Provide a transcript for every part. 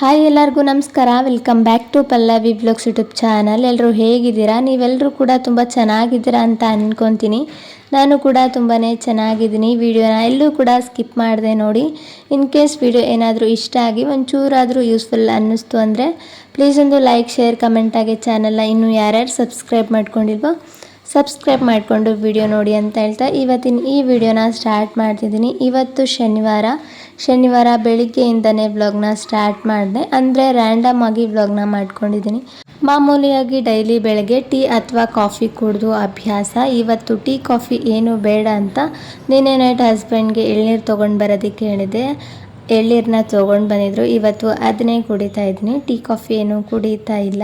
Hi ಎಲ್ಲರಿಗೂ ನಮಸ್ಕಾರ. Welcome back to Pallavi blogs YouTube channel ಎಲ್ಲರೂ ಹೇಗಿದ್ದೀರಾ? ನೀವೆಲ್ಲರೂ ಕೂಡ ತುಂಬ ಚೆನ್ನಾಗಿದ್ದೀರಾ ಅಂತ ಅಂದ್ಕೊತೀನಿ ನಾನು ಕೂಡ ತುಂಬಾ ಚೆನ್ನಾಗಿದ್ದೀನಿ. ವಿಡಿಯೋನ ಎಲ್ಲೂ ಕೂಡ ಸ್ಕಿಪ್ ಮಾಡಿದೆ ನೋಡಿ. ಇನ್ ಕೇಸ್ ವಿಡಿಯೋ ಏನಾದರೂ ಇಷ್ಟ ಆಗಿ ಒಂಚೂರಾದರೂ ಯೂಸ್ಫುಲ್ ಅನ್ನಿಸ್ತು ಅಂದರೆ ಪ್ಲೀಸ್ ಒಂದು ಲೈಕ್ ಶೇರ್ ಕಮೆಂಟಾಗಿ ಚಾನಲ್ನ ಇನ್ನೂ ಯಾರ್ಯಾರು ಸಬ್ಸ್ಕ್ರೈಬ್ ಮಾಡ್ಕೊಂಡಿಲ್ವೋ ಸಬ್ಸ್ಕ್ರೈಬ್ ಮಾಡಿಕೊಂಡು ವಿಡಿಯೋ ನೋಡಿ ಅಂತ ಹೇಳ್ತಾ ಇವತ್ತಿನ ಈ ವಿಡಿಯೋನ ಸ್ಟಾರ್ಟ್ ಮಾಡ್ತಿದ್ದೀನಿ. ಇವತ್ತು ಶನಿವಾರ. ಶನಿವಾರ ಬೆಳಿಗ್ಗೆಯಿಂದನೇ ವ್ಲಾಗ್ನ ಸ್ಟಾರ್ಟ್ ಮಾಡಿದೆ. ಅಂದರೆ ರ್ಯಾಂಡಮ್ ಆಗಿ ವ್ಲಾಗ್ನ ಮಾಡ್ಕೊಂಡಿದ್ದೀನಿ. ಮಾಮೂಲಿಯಾಗಿ ಡೈಲಿ ಬೆಳಗ್ಗೆ ಟೀ ಅಥವಾ ಕಾಫಿ ಕುಡಿದು ಅಭ್ಯಾಸ. ಇವತ್ತು ಟೀ ಕಾಫಿ ಏನು ಬೇಡ ಅಂತ ನಿನ್ನೆ ನೈಟ್ ಹಸ್ಬೆಂಡ್ಗೆ ಎಳ್ನೀರು ತೊಗೊಂಡು ಬರೋದಕ್ಕೆ ಹೇಳಿದೆ. ಎಳ್ನೀರನ್ನ ತೊಗೊಂಡು ಬಂದಿದ್ರು. ಇವತ್ತು ಅದನ್ನೇ ಕುಡಿತಾ ಇದ್ದೀನಿ. ಟೀ ಕಾಫಿ ಏನು ಕುಡಿತಾ ಇಲ್ಲ.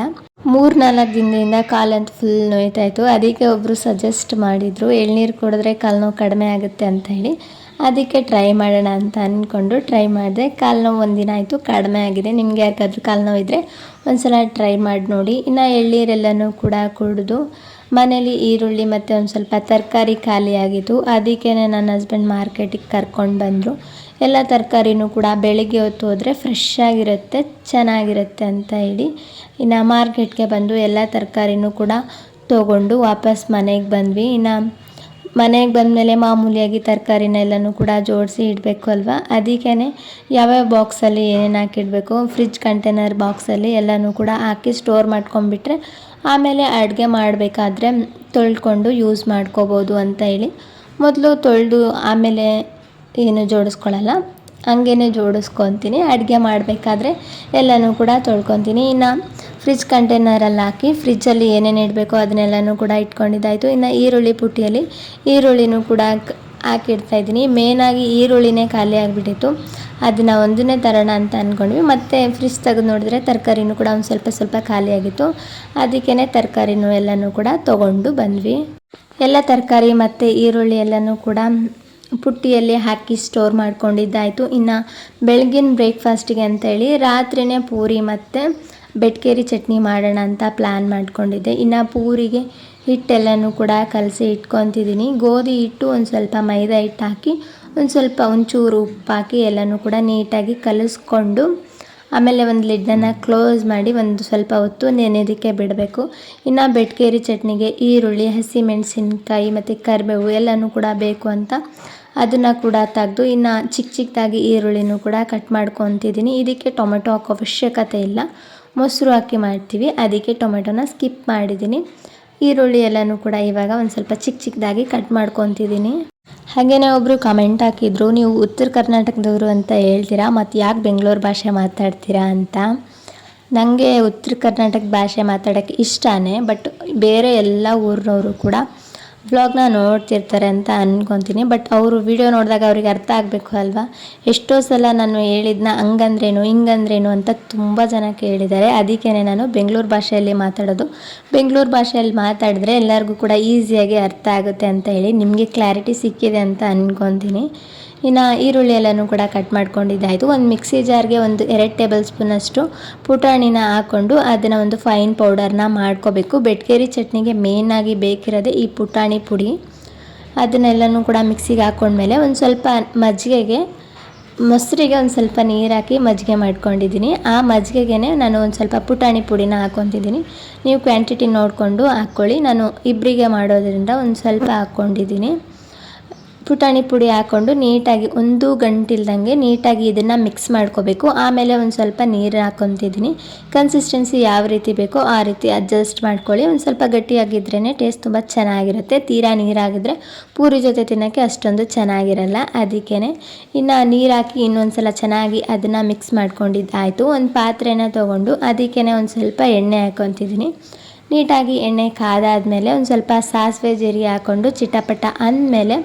ಮೂರು ನಾಲ್ಕು ದಿನದಿಂದ ಕಾಲಂತ ಫುಲ್ ನೋಯ್ತಾಯಿತ್ತು ಅದಕ್ಕೆ ಒಬ್ಬರು ಸಜೆಸ್ಟ್ ಮಾಡಿದರು, ಎಳ್ನೀರು ಕುಡಿದ್ರೆ ಕಾಲು ನೋವು ಕಡಿಮೆ ಆಗುತ್ತೆ ಅಂತ ಹೇಳಿ. ಅದಕ್ಕೆ ಟ್ರೈ ಮಾಡೋಣ ಅಂತ ಅಂದ್ಕೊಂಡು ಟ್ರೈ ಮಾಡಿದೆ. ಕಾಲು ನೋವು ಒಂದಿನ ಆಯಿತು, ಕಡಿಮೆ ಆಗಿದೆ. ನಿಮಗೆ ಯಾಕಾದರೂ ಕಾಲು ನೋವು ಇದ್ದರೆ ಒಂದ್ಸಲ ಟ್ರೈ ಮಾಡಿ ನೋಡಿ. ಇನ್ನು ಎಳ್ನೀರೆಲ್ಲನೂ ಕೂಡ ಕುಡಿದು, ಮನೇಲಿ ಈರುಳ್ಳಿ ಮತ್ತು ಒಂದು ಸ್ವಲ್ಪ ತರಕಾರಿ ಖಾಲಿಯಾಗಿತ್ತು. ಅದಕ್ಕೆ ನನ್ನ ಹಸ್ಬೆಂಡ್ ಮಾರ್ಕೆಟಿಗೆ ಕರ್ಕೊಂಡು ಬಂದರು. ಎಲ್ಲ ತರಕಾರಿನೂ ಕೂಡ ಬೆಳಗ್ಗೆ ಹೊತ್ತು ಹೋದರೆ ಫ್ರೆಶ್ ಆಗಿರುತ್ತೆ, ಚೆನ್ನಾಗಿರುತ್ತೆ ಅಂತ ಹೇಳಿ. ಇನ್ನು ಮಾರ್ಕೆಟ್ಗೆ ಬಂದು ಎಲ್ಲ ತರಕಾರಿನೂ ಕೂಡ ತೊಗೊಂಡು ವಾಪಸ್ ಮನೆಗೆ ಬಂದ್ವಿ. ಇನ್ನು ಮನೆಗೆ ಬಂದಮೇಲೆ ಮಾಮೂಲಿಯಾಗಿ ತರಕಾರಿನೆಲ್ಲನೂ ಕೂಡ ಜೋಡಿಸಿ ಇಡಬೇಕು ಅಲ್ವಾ? ಅದಕ್ಕೇ ಯಾವ್ಯಾವ ಬಾಕ್ಸಲ್ಲಿ ಏನೇನು ಹಾಕಿಡಬೇಕು ಫ್ರಿಜ್ ಕಂಟೈನರ್ ಬಾಕ್ಸಲ್ಲಿ ಎಲ್ಲನೂ ಕೂಡ ಹಾಕಿ ಸ್ಟೋರ್ ಮಾಡ್ಕೊಂಡ್ಬಿಟ್ರೆ ಆಮೇಲೆ ಅಡುಗೆ ಮಾಡಬೇಕಾದ್ರೆ ತೊಳ್ಕೊಂಡು ಯೂಸ್ ಮಾಡ್ಕೋಬೋದು ಅಂತ ಹೇಳಿ. ಮೊದಲು ತೊಳೆದು ಆಮೇಲೆ ಏನು ಜೋಡಿಸ್ಕೊಳ್ಳಲ್ಲ. ಹಂಗೇನೆ ಜೋಡಿಸ್ಕೊತೀನಿ. ಅಡುಗೆ ಮಾಡಬೇಕಾದ್ರೆ ಎಲ್ಲನೂ ಕೂಡ ತೊಳ್ಕೊತೀನಿ. ಇನ್ನು ಫ್ರಿಜ್ ಕಂಟೈನರಲ್ಲಿ ಹಾಕಿ ಫ್ರಿಜ್ಜಲ್ಲಿ ಏನೇನು ಇಡಬೇಕು ಅದನ್ನೆಲ್ಲನೂ ಕೂಡ ಇಟ್ಕೊಂಡಿದ್ದಾಯಿತು. ಇನ್ನು ಈರುಳ್ಳಿ ಪುಟ್ಟಿಯಲ್ಲಿ ಈರುಳ್ಳಿನೂ ಕೂಡ ಹಾಕಿಡ್ತಾ ಇದ್ದೀನಿ. ಮೇನಾಗಿ ಈರುಳ್ಳಿನೇ ಖಾಲಿ ಆಗಿಬಿಟ್ಟಿತ್ತು. ಅದನ್ನು ಒಂದನ್ನೇ ತರೋಣ ಅಂತ ಅಂದ್ಕೊಂಡ್ವಿ ಮತ್ತು ಫ್ರಿಜ್ ತೆಗೆದು ನೋಡಿದ್ರೆ ತರಕಾರಿನೂ ಕೂಡ ಒಂದು ಸ್ವಲ್ಪ ಸ್ವಲ್ಪ ಖಾಲಿಯಾಗಿತ್ತು ಅದಕ್ಕೇ ತರಕಾರಿನೂ ಎಲ್ಲನೂ ಕೂಡ ತೊಗೊಂಡು ಬಂದ್ವಿ. ಎಲ್ಲ ತರಕಾರಿ ಮತ್ತು ಈರುಳ್ಳಿ ಎಲ್ಲನೂ ಕೂಡ ಪುಟ್ಟಿಯಲ್ಲಿ ಹಾಕಿ ಸ್ಟೋರ್ ಮಾಡ್ಕೊಂಡಿದ್ದಾಯಿತು. ಇನ್ನು ಬೆಳಗಿನ ಬ್ರೇಕ್ಫಾಸ್ಟಿಗೆ ಅಂತೇಳಿ ರಾತ್ರಿನೇ ಪೂರಿ ಮತ್ತು ಬೆಟ್ಕೇರಿ ಚಟ್ನಿ ಮಾಡೋಣ ಅಂತ ಪ್ಲ್ಯಾನ್ ಮಾಡ್ಕೊಂಡಿದ್ದೆ. ಇನ್ನು ಪೂರಿಗೆ ಹಿಟ್ಟೆಲ್ಲನೂ ಕೂಡ ಕಲಸಿ ಇಟ್ಕೊತಿದ್ದೀನಿ. ಗೋಧಿ ಹಿಟ್ಟು ಒಂದು ಸ್ವಲ್ಪ ಮೈದಾ ಹಿಟ್ಟು ಹಾಕಿ, ಒಂದು ಸ್ವಲ್ಪ ಒಂಚೂರು ಉಪ್ಪು ಹಾಕಿ ಎಲ್ಲನೂ ಕೂಡ ನೀಟಾಗಿ ಕಲಿಸ್ಕೊಂಡು, ಆಮೇಲೆ ಒಂದು ಲಿಡ್ಡನ್ನು ಕ್ಲೋಸ್ ಮಾಡಿ ಒಂದು ಸ್ವಲ್ಪ ಹೊತ್ತು ನೆನೆಯೋದಕ್ಕೆ ಬಿಡಬೇಕು. ಇನ್ನು ಬೆಟ್ಕೇರಿ ಚಟ್ನಿಗೆ ಈರುಳ್ಳಿ, ಹಸಿಮೆಣಸಿನ್ಕಾಯಿ ಮತ್ತು ಕರಿಬೇವು ಎಲ್ಲನೂ ಕೂಡ ಬೇಕು ಅಂತ ಅದನ್ನು ಕೂಡ ತೆಗೆದು, ಇನ್ನು ಚಿಕ್ಕ ಚಿಕ್ಕದಾಗಿ ಈರುಳ್ಳಿನೂ ಕೂಡ ಕಟ್ ಮಾಡ್ಕೊತಿದ್ದೀನಿ. ಇದಕ್ಕೆ ಟೊಮೆಟೊ ಹಾಕೋ ಅವಶ್ಯಕತೆ ಇಲ್ಲ. ಮೊಸರು ಹಾಕಿ ಮಾಡ್ತೀವಿ. ಅದಕ್ಕೆ ಟೊಮೆಟೊನ ಸ್ಕಿಪ್ ಮಾಡಿದ್ದೀನಿ. ಈರುಳ್ಳಿ ಎಲ್ಲನೂ ಕೂಡ ಇವಾಗ ಒಂದು ಸ್ವಲ್ಪ ಚಿಕ್ಕ ಚಿಕ್ಕದಾಗಿ ಕಟ್ ಮಾಡ್ಕೊತಿದ್ದೀನಿ. ಹಾಗೆಯೇ ಒಬ್ಬರು ಕಮೆಂಟ್ ಹಾಕಿದ್ರು, ನೀವು ಉತ್ತರ ಕರ್ನಾಟಕದವರು ಅಂತ ಹೇಳ್ತೀರಾ? ಮತ್ತು ಯಾಕೆ ಬೆಂಗಳೂರು ಭಾಷೆ ಮಾತಾಡ್ತೀರಾ ಅಂತ? ನನಗೆ ಉತ್ತರ ಕರ್ನಾಟಕ ಭಾಷೆ ಮಾತಾಡೋಕ್ಕೆ ಇಷ್ಟನೇ, ಬಟ್ ಬೇರೆ ಎಲ್ಲ ಊರಿನವರು ಕೂಡ ವ್ಲಾಗ್ನ ನೋಡ್ತಿರ್ತಾರೆ ಅಂತ ಅನ್ಕೊತೀನಿ. ಬಟ್ ಅವರು ವಿಡಿಯೋ ನೋಡಿದಾಗ ಅವ್ರಿಗೆ ಅರ್ಥ ಆಗಬೇಕು ಅಲ್ವಾ? ಎಷ್ಟೋ ಸಲ ನಾನು ಹೇಳಿದ್ನ ಹಂಗಂದ್ರೇನು, ಹಿಂಗಂದ್ರೇನು ಅಂತ ತುಂಬ ಜನ ಕೇಳಿದ್ದಾರೆ. ಅದಕ್ಕೇ ನಾನು ಬೆಂಗಳೂರು ಭಾಷೆಯಲ್ಲಿ ಮಾತಾಡೋದು. ಬೆಂಗಳೂರು ಭಾಷೆಯಲ್ಲಿ ಮಾತಾಡಿದ್ರೆ ಎಲ್ಲರಿಗೂ ಕೂಡ ಈಸಿಯಾಗಿ ಅರ್ಥ ಆಗುತ್ತೆ ಅಂತ ಹೇಳಿ ನಿಮಗೆ ಕ್ಲಾರಿಟಿ ಸಿಕ್ಕಿದೆ ಅಂತ ಅಂದ್ಕೊತೀನಿ ಇನ್ನು ಈರುಳ್ಳಿ ಎಲ್ಲನೂ ಕೂಡ ಕಟ್ ಮಾಡ್ಕೊಂಡಿದ್ದಾಯಿತು. ಒಂದು ಮಿಕ್ಸಿ ಜಾರ್ಗೆ ಒಂದು ಎರಡು ಟೇಬಲ್ ಸ್ಪೂನಷ್ಟು ಪುಟಾಣಿನ ಹಾಕ್ಕೊಂಡು ಅದನ್ನು ಒಂದು ಫೈನ್ ಪೌಡರ್ನ ಮಾಡ್ಕೋಬೇಕು. ಬೆಟ್ಗೇರಿ ಚಟ್ನಿಗೆ ಮೇಯ್ನಾಗಿ ಬೇಕಿರೋದೆ ಈ ಪುಟಾಣಿ ಪುಡಿ. ಅದನ್ನೆಲ್ಲನೂ ಕೂಡ ಮಿಕ್ಸಿಗೆ ಹಾಕ್ಕೊಂಡ್ಮೇಲೆ ಒಂದು ಸ್ವಲ್ಪ ಮಜ್ಜಿಗೆಗೆ ಮೊಸರಿಗೆ ಒಂದು ಸ್ವಲ್ಪ ನೀರು ಹಾಕಿ ಮಜ್ಜಿಗೆ ಮಾಡ್ಕೊಂಡಿದ್ದೀನಿ. ಆ ಮಜ್ಜಿಗೆಗೆ ನಾನು ಒಂದು ಸ್ವಲ್ಪ ಪುಟಾಣಿ ಪುಡಿನ ಹಾಕ್ಕೊತಿದ್ದೀನಿ ನೀವು ಕ್ವಾಂಟಿಟಿ ನೋಡಿಕೊಂಡು ಹಾಕ್ಕೊಳ್ಳಿ ನಾನು ಇಬ್ಬರಿಗೆ ಮಾಡೋದ್ರಿಂದ ಒಂದು ಸ್ವಲ್ಪ ಹಾಕ್ಕೊಂಡಿದ್ದೀನಿ ಪುಟಾಣಿ ಪುಡಿ ಹಾಕ್ಕೊಂಡು ನೀಟಾಗಿ ಒಂದು ಗಂಟಿಲ್ದಂಗೆ ನೀಟಾಗಿ ಇದನ್ನು ಮಿಕ್ಸ್ ಮಾಡ್ಕೋಬೇಕು. ಆಮೇಲೆ ಒಂದು ಸ್ವಲ್ಪ ನೀರು ಹಾಕ್ಕೊತಿದ್ದೀನಿ ಕನ್ಸಿಸ್ಟೆನ್ಸಿ ಯಾವ ರೀತಿ ಬೇಕೋ ಆ ರೀತಿ ಅಡ್ಜಸ್ಟ್ ಮಾಡ್ಕೊಳ್ಳಿ. ಒಂದು ಸ್ವಲ್ಪ ಗಟ್ಟಿಯಾಗಿದ್ರೇ ಟೇಸ್ಟ್ ತುಂಬ ಚೆನ್ನಾಗಿರುತ್ತೆ. ತೀರಾ ನೀರಾಗಿದ್ರೆ ಪೂರಿ ಜೊತೆ ತಿನ್ನೋಕ್ಕೆ ಅಷ್ಟೊಂದು ಚೆನ್ನಾಗಿರಲ್ಲ. ಅದಕ್ಕೇ ಇನ್ನು ನೀರು ಹಾಕಿ ಇನ್ನೊಂದು ಸಲ ಚೆನ್ನಾಗಿ ಅದನ್ನು ಮಿಕ್ಸ್ ಮಾಡ್ಕೊಂಡಿದ್ದಾಯಿತು. ಒಂದು ಪಾತ್ರೆನ ತೊಗೊಂಡು ಅದಕ್ಕೇ ಒಂದು ಸ್ವಲ್ಪ ಎಣ್ಣೆ ಹಾಕೊತಿದ್ದೀನಿ ನೀಟಾಗಿ ಎಣ್ಣೆ ಕಾದಾದಮೇಲೆ ಒಂದು ಸ್ವಲ್ಪ ಸಾಸಿವೆ ಜೀರಿಗೆ ಹಾಕ್ಕೊಂಡು ಚಿಟಪಟ ಅಂದಮೇಲೆ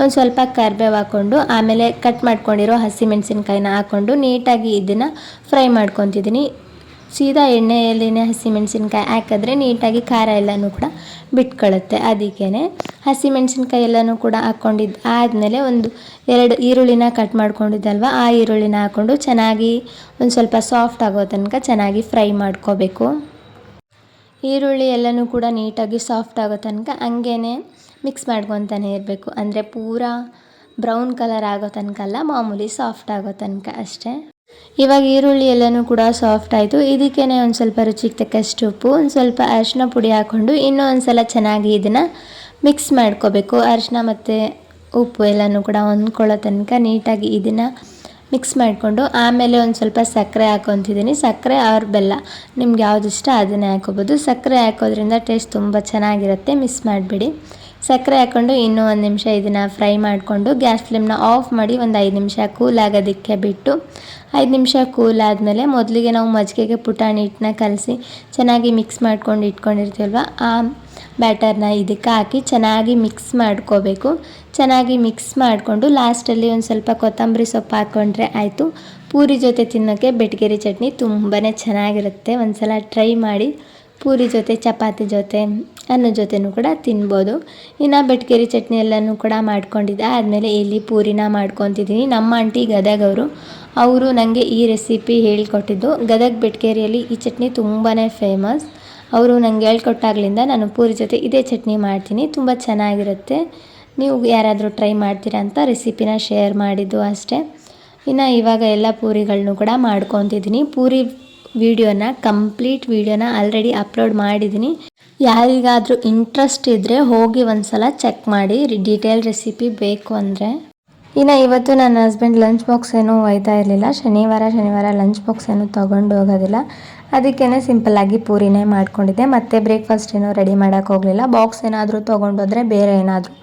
ಒಂದು ಸ್ವಲ್ಪ ಕರ್ಬೇವು ಹಾಕ್ಕೊಂಡು ಆಮೇಲೆ ಕಟ್ ಮಾಡ್ಕೊಂಡಿರೋ ಹಸಿಮೆಣಸಿನ್ಕಾಯಿನ ಹಾಕ್ಕೊಂಡು ನೀಟಾಗಿ ಇದನ್ನು ಫ್ರೈ ಮಾಡ್ಕೊತಿದ್ದೀನಿ. ಸೀದಾ ಎಣ್ಣೆಯಲ್ಲಿನೇ ಹಸಿಮೆಣಸಿನ್ಕಾಯಿ ಹಾಕಿದ್ರೆ ನೀಟಾಗಿ ಖಾರ ಎಲ್ಲನೂ ಕೂಡ ಬಿಟ್ಕೊಳ್ಳುತ್ತೆ ಅದಕ್ಕೇ ಹಸಿಮೆಣಸಿನ್ಕಾಯಿ ಎಲ್ಲನೂ ಕೂಡ ಹಾಕ್ಕೊಂಡಿದ್ದು ಆದಮೇಲೆ ಒಂದು ಎರಡು ಈರುಳ್ಳಿನ ಕಟ್ ಮಾಡ್ಕೊಂಡಿದ್ದಲ್ವ, ಆ ಈರುಳ್ಳಿನ ಹಾಕ್ಕೊಂಡು ಚೆನ್ನಾಗಿ ಒಂದು ಸ್ವಲ್ಪ ಸಾಫ್ಟ್ ಆಗೋ ತನಕ ಚೆನ್ನಾಗಿ ಫ್ರೈ ಮಾಡ್ಕೋಬೇಕು. ಈರುಳ್ಳಿ ಎಲ್ಲನೂ ಕೂಡ ನೀಟಾಗಿ ಸಾಫ್ಟ್ ಆಗೋ ತನಕ ಹಂಗೇ ಮಿಕ್ಸ್ ಮಾಡ್ಕೊತಾನೆ ಇರಬೇಕು. ಅಂದರೆ ಪೂರ ಬ್ರೌನ್ ಕಲರ್ ಆಗೋ ತನಕ ಅಲ್ಲ, ಮಾಮೂಲಿ ಸಾಫ್ಟ್ ಆಗೋ ತನಕ ಅಷ್ಟೇ. ಇವಾಗ ಈರುಳ್ಳಿ ಎಲ್ಲನೂ ಕೂಡ ಸಾಫ್ಟ್ ಆಯಿತು. ಇದಕ್ಕೇ ಒಂದು ಸ್ವಲ್ಪ ರುಚಿಗೆ ತಕ್ಕಷ್ಟು ಉಪ್ಪು, ಒಂದು ಸ್ವಲ್ಪ ಅರಿಶಿನ ಪುಡಿ ಹಾಕ್ಕೊಂಡು ಇನ್ನೂ ಒಂದು ಸಲ ಚೆನ್ನಾಗಿ ಇದನ್ನು ಮಿಕ್ಸ್ ಮಾಡ್ಕೋಬೇಕು. ಅರಿಶಿನ ಮತ್ತು ಉಪ್ಪು ಎಲ್ಲನೂ ಕೂಡ ಹೊಂದ್ಕೊಳ್ಳೋ ತನಕ ನೀಟಾಗಿ ಇದನ್ನು ಮಿಕ್ಸ್ ಮಾಡಿಕೊಂಡು ಆಮೇಲೆ ಒಂದು ಸ್ವಲ್ಪ ಸಕ್ಕರೆ ಹಾಕೊತಿದ್ದೀನಿ. ಸಕ್ಕರೆ ಅವ್ರ ಬೆಲ್ಲ. ನಿಮ್ಗೆ ಯಾವ್ದು ಇಷ್ಟ ಅದನ್ನೇ ಹಾಕೋಬೋದು. ಸಕ್ಕರೆ ಹಾಕೋದ್ರಿಂದ ಟೇಸ್ಟ್ ತುಂಬ ಚೆನ್ನಾಗಿರುತ್ತೆ. ಮಿಸ್ ಮಾಡಿಬಿಡಿ. ಸಕ್ಕರೆ ಹಾಕ್ಕೊಂಡು ಇನ್ನೂ ಒಂದು ನಿಮಿಷ ಇದನ್ನು ಫ್ರೈ ಮಾಡಿಕೊಂಡು ಗ್ಯಾಸ್ ಫ್ಲೇಮ್ನ ಆಫ್ ಮಾಡಿ ಒಂದು ಐದು ನಿಮಿಷ ಕೂಲ್ ಆಗೋದಕ್ಕೆ ಬಿಟ್ಟು ಐದು ನಿಮಿಷ ಕೂಲ್ ಆದಮೇಲೆ ಮೊದಲಿಗೆ ನಾವು ಮಜ್ಜಿಗೆಗೆ ಪುಟಾಣಿ ಹಿಟ್ಟನ್ನ ಕಲಸಿ ಚೆನ್ನಾಗಿ ಮಿಕ್ಸ್ ಮಾಡ್ಕೊಂಡು ಇಟ್ಕೊಂಡಿರ್ತೀವಲ್ವ, ಆ ಬ್ಯಾಟರ್ನ ಇದಕ್ಕೆ ಹಾಕಿ ಚೆನ್ನಾಗಿ ಮಿಕ್ಸ್ ಮಾಡ್ಕೋಬೇಕು. ಚೆನ್ನಾಗಿ ಮಿಕ್ಸ್ ಮಾಡಿಕೊಂಡು ಲಾಸ್ಟಲ್ಲಿ ಒಂದು ಸ್ವಲ್ಪ ಕೊತ್ತಂಬರಿ ಸೊಪ್ಪು ಹಾಕ್ಕೊಂಡ್ರೆ ಆಯಿತು. ಪೂರಿ ಜೊತೆ ತಿನ್ನೋಕ್ಕೆ ಬೆಟ್ಗೆರಿ ಚಟ್ನಿ ತುಂಬಾ ಚೆನ್ನಾಗಿರುತ್ತೆ. ಒಂದು ಸಲ ಟ್ರೈ ಮಾಡಿ ಪೂರಿ ಜೊತೆ, ಚಪಾತಿ ಜೊತೆ, ಅನ್ನ ಜೊತೆನೂ ಕೂಡ ತಿನ್ಬೋದು. ಇನ್ನು ಬೆಟ್ಕೇರಿ ಚಟ್ನಿ ಎಲ್ಲನೂ ಕೂಡ ಮಾಡ್ಕೊಂಡಿದ್ದೆ. ಆದಮೇಲೆ ಇಲ್ಲಿ ಪೂರಿನ ಮಾಡ್ಕೊತಿದ್ದೀನಿ. ನಮ್ಮ ಆಂಟಿ ಗದಗವರು ಅವರು. ನನಗೆ ಈ ರೆಸಿಪಿ ಹೇಳಿಕೊಟ್ಟಿದ್ದು. ಗದಗ ಬೆಟ್ಕೇರಿಯಲ್ಲಿ ಈ ಚಟ್ನಿ ತುಂಬಾ ಫೇಮಸ್. ಅವರು ನನಗೆ ಹೇಳ್ಕೊಟ್ಟಾಗ್ಲಿಂದ ನಾನು ಪೂರಿ ಜೊತೆ ಇದೇ ಚಟ್ನಿ ಮಾಡ್ತೀನಿ. ತುಂಬ ಚೆನ್ನಾಗಿರುತ್ತೆ. ನೀವು ಯಾರಾದರೂ ಟ್ರೈ ಮಾಡ್ತೀರಾ ಅಂತ ರೆಸಿಪಿನ ಶೇರ್ ಮಾಡಿದ್ದು ಅಷ್ಟೇ. ಇನ್ನು ಇವಾಗ ಎಲ್ಲ ಪೂರಿಗಳನ್ನೂ ಕೂಡ ಮಾಡ್ಕೊತಿದ್ದೀನಿ. ಪೂರಿ ವಿಡಿಯೋನ, ಕಂಪ್ಲೀಟ್ ವಿಡಿಯೋನ ಆಲ್ರೆಡಿ ಅಪ್ಲೋಡ್ ಮಾಡಿದ್ದೀನಿ. ಯಾರಿಗಾದರೂ ಇಂಟ್ರೆಸ್ಟ್ ಇದ್ದರೆ ಹೋಗಿ ಒಂದು ಸಲ ಚೆಕ್ ಮಾಡಿ ಡೀಟೇಲ್ ರೆಸಿಪಿ ಬೇಕು ಅಂದರೆ. ಇನ್ನು ಇವತ್ತು ನನ್ನ ಹಸ್ಬೆಂಡ್ ಲಂಚ್ ಬಾಕ್ಸ್ ಏನೂ ಒಯ್ತಾ ಇರಲಿಲ್ಲ. ಶನಿವಾರ ಶನಿವಾರ ಲಂಚ್ ಬಾಕ್ಸ್ ಏನೂ ತೊಗೊಂಡು ಹೋಗೋದಿಲ್ಲ. ಅದಕ್ಕೇ ಸಿಂಪಲ್ಲಾಗಿ ಪೂರಿನೇ ಮಾಡ್ಕೊಂಡಿದ್ದೆ. ಮತ್ತು ಬ್ರೇಕ್ಫಾಸ್ಟ್ ಏನೂ ರೆಡಿ ಮಾಡೋಕ್ಕೆ ಹೋಗಲಿಲ್ಲ. ಬಾಕ್ಸ್ ಏನಾದರೂ ತೊಗೊಂಡೋದ್ರೆ ಬೇರೆ ಏನಾದರೂ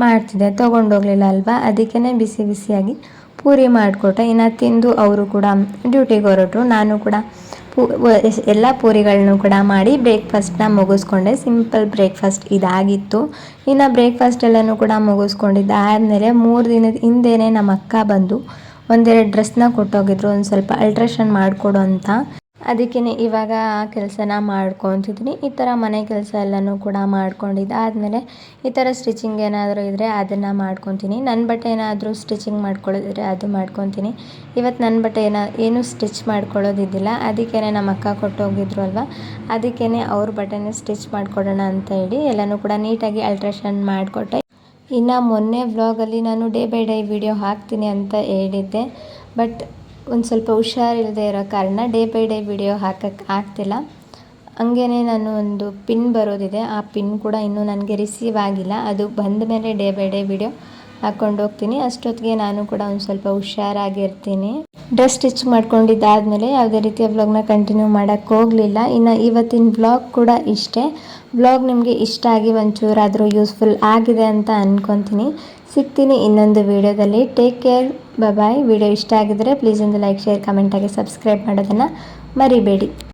ಮಾಡ್ತಿದ್ದೆ. ತೊಗೊಂಡೋಗಲಿಲ್ಲ ಅಲ್ವಾ? ಅದಕ್ಕೇ ಬಿಸಿ ಬಿಸಿಯಾಗಿ ಪೂರಿ ಮಾಡಿಕೊಟ್ಟೆ ಇನ್ನು ತಿಂದು ಅವರು ಕೂಡ ಡ್ಯೂಟಿಗೆ ಹೊರಟರು. ನಾನು ಕೂಡ ಪೂ ಎಲ್ಲ ಪೂರಿಗಳನ್ನು ಕೂಡ ಮಾಡಿ ಬ್ರೇಕ್ಫಾಸ್ಟ್ನ ಮುಗಿಸ್ಕೊಂಡೆ. ಸಿಂಪಲ್ ಬ್ರೇಕ್ಫಾಸ್ಟ್ ಇದಾಗಿತ್ತು. ಇನ್ನು ಬ್ರೇಕ್ಫಾಸ್ಟ್ ಎಲ್ಲನೂ ಕೂಡ ಮುಗಿಸ್ಕೊಂಡಿದ್ದಾದಮೇಲೆ ಮೂರು ದಿನದ ಹಿಂದೆಯೇ ನಮ್ಮ ಅಕ್ಕ ಬಂದು ಒಂದೆರಡು ಡ್ರೆಸ್ನ ಕೊಟ್ಟೋಗಿದ್ರು. ಒಂದು ಸ್ವಲ್ಪ ಅಲ್ಟ್ರೇಷನ್ ಮಾಡಿಕೊಡು ಅಂತ. ಅದಕ್ಕೇ ಇವಾಗ ಆ ಕೆಲಸನ ಮಾಡ್ಕೊತಿದ್ದೀನಿ ಈ ಥರ ಮನೆ ಕೆಲಸ ಎಲ್ಲನೂ ಕೂಡ ಮಾಡ್ಕೊಂಡಿದ್ದು. ಆದಮೇಲೆ ಈ ಥರ ಸ್ಟಿಚಿಂಗ್ ಏನಾದರೂ ಇದ್ದರೆ ಅದನ್ನು ಮಾಡ್ಕೊತೀನಿ. ನನ್ನ ಬಟ್ಟೆ ಏನಾದರೂ ಸ್ಟಿಚಿಂಗ್ ಮಾಡ್ಕೊಳ್ಳೋದಿದ್ರೆ ಅದು ಮಾಡ್ಕೊತೀನಿ. ಇವತ್ತು ನನ್ನ ಬಟ್ಟೆ ಏನ, ಏನೂ ಸ್ಟಿಚ್ ಮಾಡ್ಕೊಳ್ಳೋದಿದ್ದಿಲ್ಲ. ಅದಕ್ಕೇ ನಮ್ಮ ಅಕ್ಕ ಕೊಟ್ಟೋಗಿದ್ರು ಅಲ್ವಾ? ಅದಕ್ಕೇ ಅವ್ರ ಬಟ್ಟೆನೇ ಸ್ಟಿಚ್ ಮಾಡಿಕೊಡೋಣ ಅಂತ ಹೇಳಿ ಎಲ್ಲನೂ ಕೂಡ ನೀಟಾಗಿ ಅಲ್ಟ್ರೇಷನ್ ಮಾಡಿಕೊಟ್ಟೆ. ಇನ್ನು ಮೊನ್ನೆ ವ್ಲಾಗಲ್ಲಿ ನಾನು ಡೇ ಬೈ ಡೇ ವಿಡಿಯೋ ಹಾಕ್ತೀನಿ ಅಂತ ಹೇಳಿದ್ದೆ. ಬಟ್ ಒಂದು ಸ್ವಲ್ಪ ಹುಷಾರಿಲ್ಲದೆ ಇರೋ ಕಾರಣ ಡೇ ಬೈ ಡೇ ವಿಡಿಯೋ ಹಾಕಕ್ಕೆ ಆಗ್ತಿಲ್ಲ. ಹಂಗೇ ನಾನು ಒಂದು ಪಿನ್ ಬರೋದಿದೆ. ಆ ಪಿನ್ ಕೂಡ ಇನ್ನೂ ನನಗೆ ರಿಸೀವ್ ಆಗಿಲ್ಲ. ಅದು ಬಂದ ಮೇಲೆ ಡೇ ಬೈ ಡೇ ವಿಡಿಯೋ ಹಾಕ್ಕೊಂಡು ಹೋಗ್ತೀನಿ. ಅಷ್ಟೊತ್ತಿಗೆ ನಾನು ಕೂಡ ಒಂದು ಸ್ವಲ್ಪ ಹುಷಾರಾಗಿರ್ತೀನಿ. ಡ್ರೆಸ್ ಸ್ಟಿಚ್ ಮಾಡ್ಕೊಂಡಿದ್ದಾದಮೇಲೆ ಯಾವುದೇ ರೀತಿಯ ಬ್ಲಾಗ್ನ ಕಂಟಿನ್ಯೂ ಮಾಡೋಕ್ಕೆ ಹೋಗಲಿಲ್ಲ. ಇನ್ನು ಇವತ್ತಿನ ಬ್ಲಾಗ್ ಕೂಡ ಇಷ್ಟೇ. ಬ್ಲಾಗ್ ನಿಮಗೆ ಇಷ್ಟ ಆಗಿ ಒಂಚೂರಾದರೂ ಯೂಸ್ಫುಲ್ ಆಗಿದೆ ಅಂತ ಅಂದ್ಕೊತೀನಿ ಸಿಗ್ತೀನಿ ಇನ್ನೊಂದು ವೀಡಿಯೋದಲ್ಲಿ ಟೇಕ್ ಕೇರ್ ಬಾಯ್ ವಿಡಿಯೋ ಇಷ್ಟ ಆಗಿದ್ದರೆ ಪ್ಲೀಸ್ ಒಂದು ಲೈಕ್ ಶೇರ್ ಕಮೆಂಟಾಗಿ ಸಬ್ಸ್ಕ್ರೈಬ್ ಮಾಡೋದನ್ನು ಮರಿಬೇಡಿ.